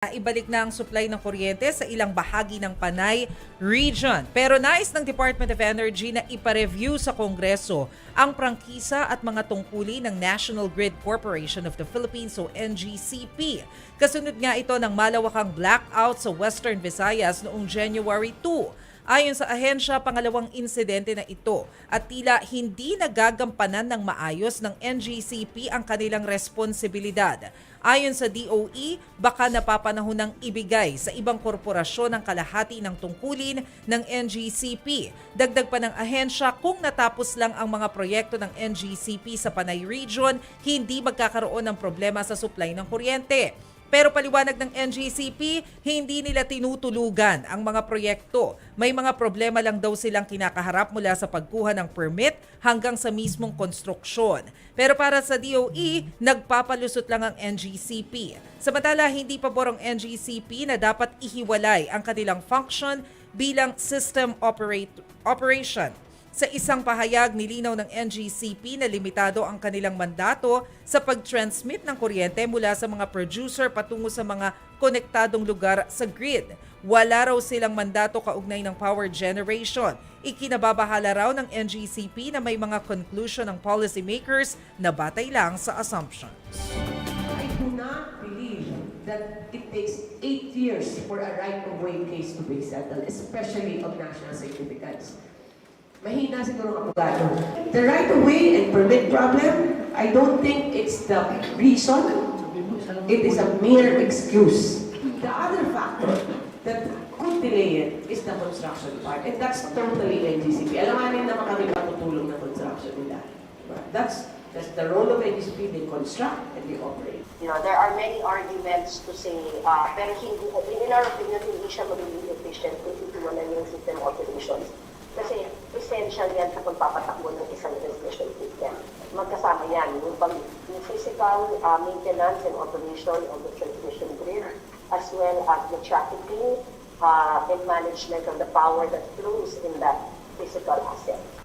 Ibalik na ang supply ng kuryente sa ilang bahagi ng Panay region. Pero nais ng Department of Energy na ipareview sa Kongreso ang prangkisa at mga tungkuli ng National Grid Corporation of the Philippines o NGCP. Kasunod nga ito ng malawakang blackout sa Western Visayas noong January 2. Ayon sa ahensya, pangalawang insidente na ito at tila hindi nagagampanan ng maayos ng NGCP ang kanilang responsibilidad. Ayon sa DOE, baka napapanahon ng ibigay sa ibang korporasyon ang kalahati ng tungkulin ng NGCP. Dagdag pa ng ahensya, kung natapos lang ang mga proyekto ng NGCP sa Panay Region, hindi magkakaroon ng problema sa supply ng kuryente. Pero paliwanag ng NGCP, hindi nila tinutulugan ang mga proyekto. May mga problema lang daw silang kinakaharap mula sa pagkuha ng permit hanggang sa mismong konstruksyon. Pero para sa DOE, nagpapalusot lang ang NGCP. Samantala, hindi pabor ang NGCP na dapat ihiwalay ang kanilang function bilang system operate, operation. Sa isang pahayag, nilinaw ng NGCP na limitado ang kanilang mandato sa pag-transmit ng kuryente mula sa mga producer patungo sa mga konektadong lugar sa grid. Wala raw silang mandato kaugnay ng power generation. Ikinababahala raw ng NGCP na may mga conclusion ng policymakers na batay lang sa assumptions. I do not believe that it takes eight years for a right-of-way case to be settled, especially of national significance. Mahina siguro abogado. The right-of-way and permit problem, I don't think it's the reason. It is a mere excuse. The other factor that could delay it is the construction part. And that's totally NGCP. Alanganin naman kami matutulong na construction nila. That's, that's the role of NGCP. They construct and they operate. You know, there are many arguments to say, uh, pero hindi, in our opinion, hindi siya magiging efficient kung itiwanan yung system operations. Kasi essential yan sa pagpapatakbo ng isang transmission system. Magkasama yan, yung, pag, yung physical uh, maintenance and operation of the transmission grid, as well as the trafficking uh, and management of the power that flows in that physical asset.